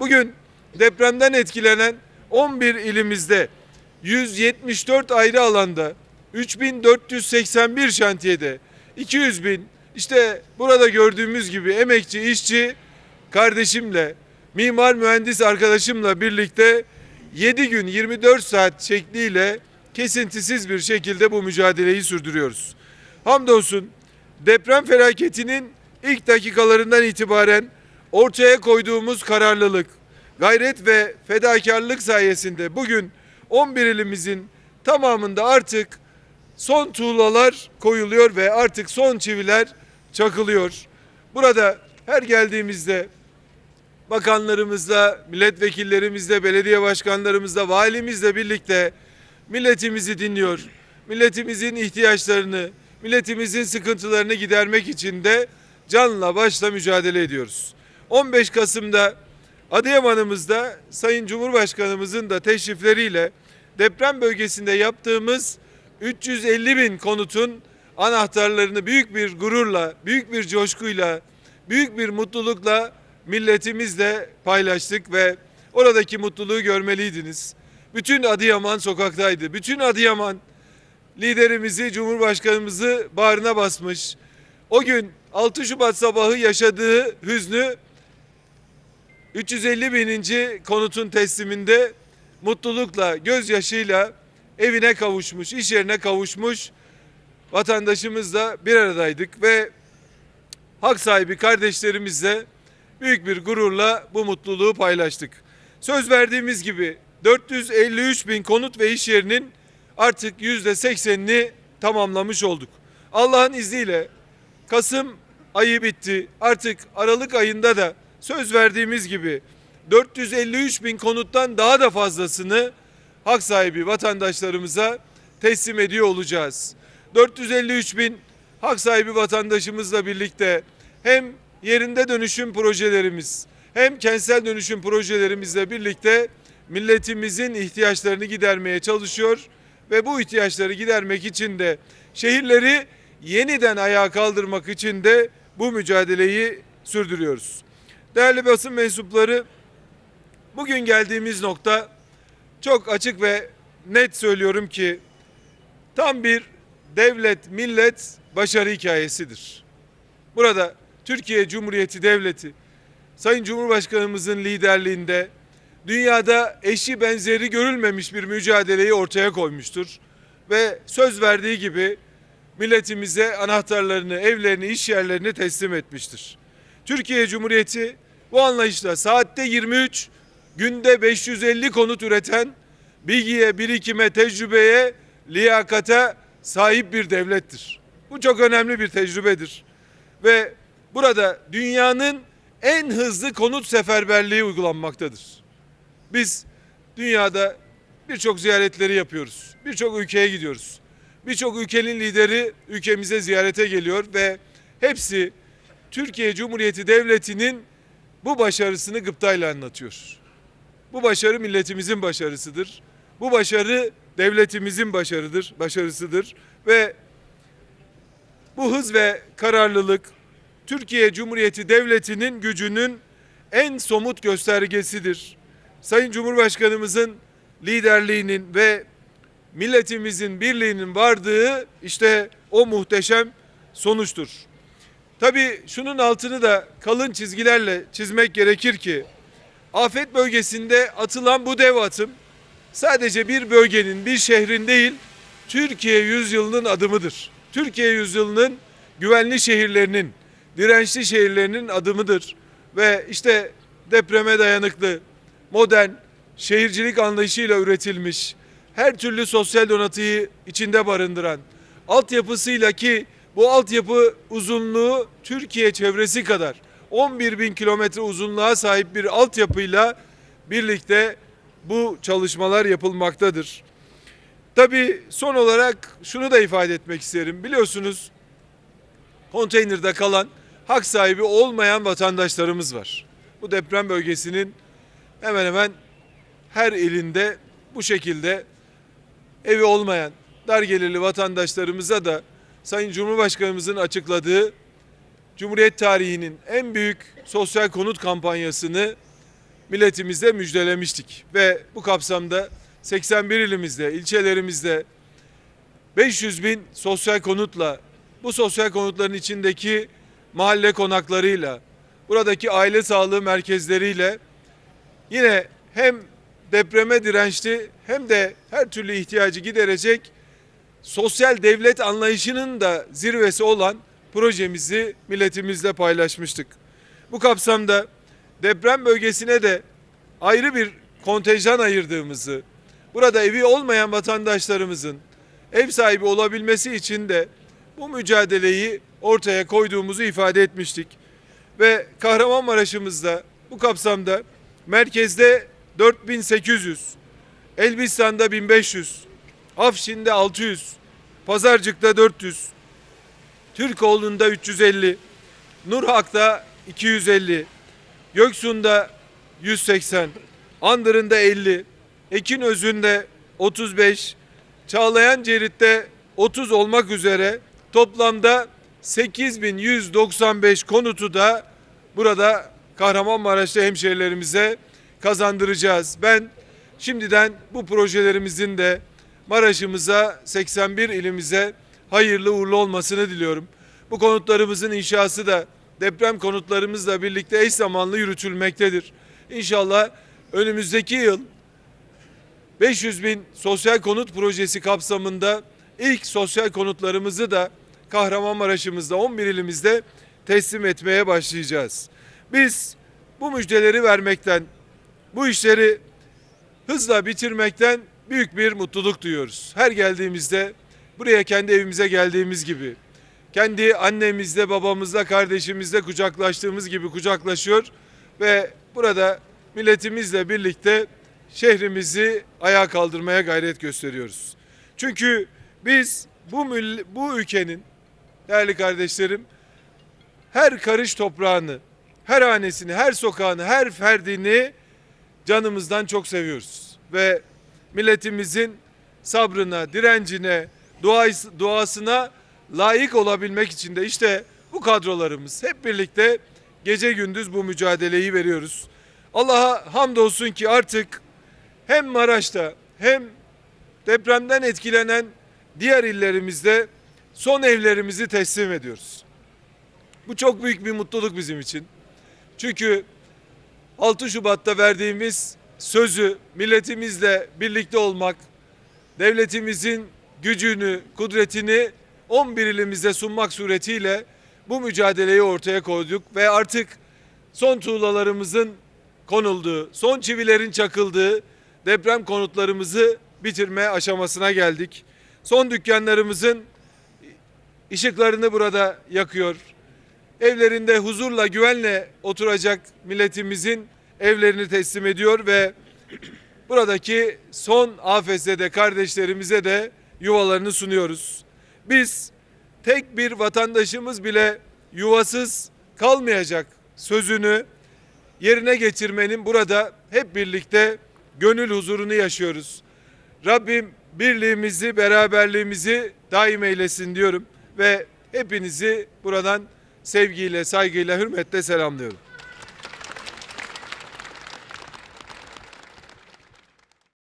Bugün depremden etkilenen 11 ilimizde 174 ayrı alanda 3481 şantiyede 200 bin işte burada gördüğümüz gibi emekçi işçi kardeşimle mimar mühendis arkadaşımla birlikte 7 gün 24 saat şekliyle kesintisiz bir şekilde bu mücadeleyi sürdürüyoruz. Hamdolsun deprem felaketinin ilk dakikalarından itibaren ortaya koyduğumuz kararlılık, gayret ve fedakarlık sayesinde bugün 11 ilimizin tamamında artık son tuğlalar koyuluyor ve artık son çiviler çakılıyor. Burada her geldiğimizde bakanlarımızla, milletvekillerimizle, belediye başkanlarımızla, valimizle birlikte milletimizi dinliyor. Milletimizin ihtiyaçlarını, milletimizin sıkıntılarını gidermek için de canla başla mücadele ediyoruz. 15 Kasım'da Adıyaman'ımızda Sayın Cumhurbaşkanımızın da teşrifleriyle deprem bölgesinde yaptığımız 350 bin konutun anahtarlarını büyük bir gururla, büyük bir coşkuyla, büyük bir mutlulukla milletimizle paylaştık ve oradaki mutluluğu görmeliydiniz. Bütün Adıyaman sokaktaydı. Bütün Adıyaman liderimizi, Cumhurbaşkanımızı bağrına basmış. O gün 6 Şubat sabahı yaşadığı hüznü 350 bininci konutun tesliminde mutlulukla, gözyaşıyla evine kavuşmuş, iş yerine kavuşmuş vatandaşımızla bir aradaydık ve hak sahibi kardeşlerimizle büyük bir gururla bu mutluluğu paylaştık. Söz verdiğimiz gibi 453 bin konut ve iş yerinin artık yüzde 80'ini tamamlamış olduk. Allah'ın izniyle Kasım ayı bitti. Artık Aralık ayında da söz verdiğimiz gibi 453 bin konuttan daha da fazlasını hak sahibi vatandaşlarımıza teslim ediyor olacağız. 453 bin hak sahibi vatandaşımızla birlikte hem yerinde dönüşüm projelerimiz hem kentsel dönüşüm projelerimizle birlikte milletimizin ihtiyaçlarını gidermeye çalışıyor ve bu ihtiyaçları gidermek için de şehirleri yeniden ayağa kaldırmak için de bu mücadeleyi sürdürüyoruz. Değerli basın mensupları bugün geldiğimiz nokta çok açık ve net söylüyorum ki tam bir devlet millet başarı hikayesidir. Burada Türkiye Cumhuriyeti Devleti Sayın Cumhurbaşkanımızın liderliğinde dünyada eşi benzeri görülmemiş bir mücadeleyi ortaya koymuştur ve söz verdiği gibi milletimize anahtarlarını, evlerini, iş yerlerini teslim etmiştir. Türkiye Cumhuriyeti bu anlayışla saatte 23, günde 550 konut üreten, bilgiye, birikime, tecrübeye, liyakata sahip bir devlettir. Bu çok önemli bir tecrübedir. Ve burada dünyanın en hızlı konut seferberliği uygulanmaktadır. Biz dünyada birçok ziyaretleri yapıyoruz. Birçok ülkeye gidiyoruz. Birçok ülkenin lideri ülkemize ziyarete geliyor ve hepsi Türkiye Cumhuriyeti Devleti'nin bu başarısını gıptayla anlatıyor. Bu başarı milletimizin başarısıdır. Bu başarı devletimizin başarıdır, başarısıdır ve bu hız ve kararlılık Türkiye Cumhuriyeti Devleti'nin gücünün en somut göstergesidir. Sayın Cumhurbaşkanımızın liderliğinin ve milletimizin birliğinin vardığı işte o muhteşem sonuçtur. Tabii şunun altını da kalın çizgilerle çizmek gerekir ki afet bölgesinde atılan bu dev atım sadece bir bölgenin, bir şehrin değil, Türkiye yüzyılının adımıdır. Türkiye yüzyılının güvenli şehirlerinin, dirençli şehirlerinin adımıdır. Ve işte depreme dayanıklı, modern, şehircilik anlayışıyla üretilmiş, her türlü sosyal donatıyı içinde barındıran, altyapısıyla ki bu altyapı uzunluğu Türkiye çevresi kadar 11 bin kilometre uzunluğa sahip bir altyapıyla birlikte bu çalışmalar yapılmaktadır. Tabii son olarak şunu da ifade etmek isterim. Biliyorsunuz konteynerde kalan hak sahibi olmayan vatandaşlarımız var. Bu deprem bölgesinin hemen hemen her ilinde bu şekilde evi olmayan dar gelirli vatandaşlarımıza da Sayın Cumhurbaşkanımızın açıkladığı Cumhuriyet tarihinin en büyük sosyal konut kampanyasını milletimizle müjdelemiştik. Ve bu kapsamda 81 ilimizde, ilçelerimizde 500 bin sosyal konutla, bu sosyal konutların içindeki mahalle konaklarıyla, buradaki aile sağlığı merkezleriyle yine hem depreme dirençli hem de her türlü ihtiyacı giderecek sosyal devlet anlayışının da zirvesi olan projemizi milletimizle paylaşmıştık. Bu kapsamda deprem bölgesine de ayrı bir kontenjan ayırdığımızı, burada evi olmayan vatandaşlarımızın ev sahibi olabilmesi için de bu mücadeleyi ortaya koyduğumuzu ifade etmiştik. Ve Kahramanmaraş'ımızda bu kapsamda merkezde 4800, Elbistan'da 1500, Afşin'de 600, Pazarcık'ta 400, Türkoğlu'nda 350, Nurhak'ta 250, Göksu'nda 180, Andırın'da 50, Ekinözü'nde 35, Çağlayan Cerit'te 30 olmak üzere toplamda 8195 konutu da burada Kahramanmaraş'ta hemşehrilerimize kazandıracağız. Ben şimdiden bu projelerimizin de Maraş'ımıza 81 ilimize hayırlı uğurlu olmasını diliyorum. Bu konutlarımızın inşası da deprem konutlarımızla birlikte eş zamanlı yürütülmektedir. İnşallah önümüzdeki yıl 500 bin sosyal konut projesi kapsamında ilk sosyal konutlarımızı da Kahramanmaraş'ımızda 11 ilimizde teslim etmeye başlayacağız. Biz bu müjdeleri vermekten, bu işleri hızla bitirmekten büyük bir mutluluk duyuyoruz. Her geldiğimizde buraya kendi evimize geldiğimiz gibi, kendi annemizle, babamızla, kardeşimizle kucaklaştığımız gibi kucaklaşıyor ve burada milletimizle birlikte şehrimizi ayağa kaldırmaya gayret gösteriyoruz. Çünkü biz bu bu ülkenin değerli kardeşlerim her karış toprağını, her hanesini, her sokağını, her ferdini canımızdan çok seviyoruz. Ve milletimizin sabrına, direncine, duasına layık olabilmek için de işte bu kadrolarımız hep birlikte gece gündüz bu mücadeleyi veriyoruz. Allah'a hamdolsun ki artık hem Maraş'ta hem depremden etkilenen diğer illerimizde son evlerimizi teslim ediyoruz. Bu çok büyük bir mutluluk bizim için. Çünkü 6 Şubat'ta verdiğimiz sözü milletimizle birlikte olmak, devletimizin gücünü, kudretini 11 ilimize sunmak suretiyle bu mücadeleyi ortaya koyduk ve artık son tuğlalarımızın konulduğu, son çivilerin çakıldığı deprem konutlarımızı bitirme aşamasına geldik. Son dükkanlarımızın ışıklarını burada yakıyor. Evlerinde huzurla, güvenle oturacak milletimizin evlerini teslim ediyor ve buradaki son afetzede kardeşlerimize de yuvalarını sunuyoruz. Biz tek bir vatandaşımız bile yuvasız kalmayacak sözünü yerine getirmenin burada hep birlikte gönül huzurunu yaşıyoruz. Rabbim birliğimizi, beraberliğimizi daim eylesin diyorum ve hepinizi buradan sevgiyle, saygıyla, hürmetle selamlıyorum.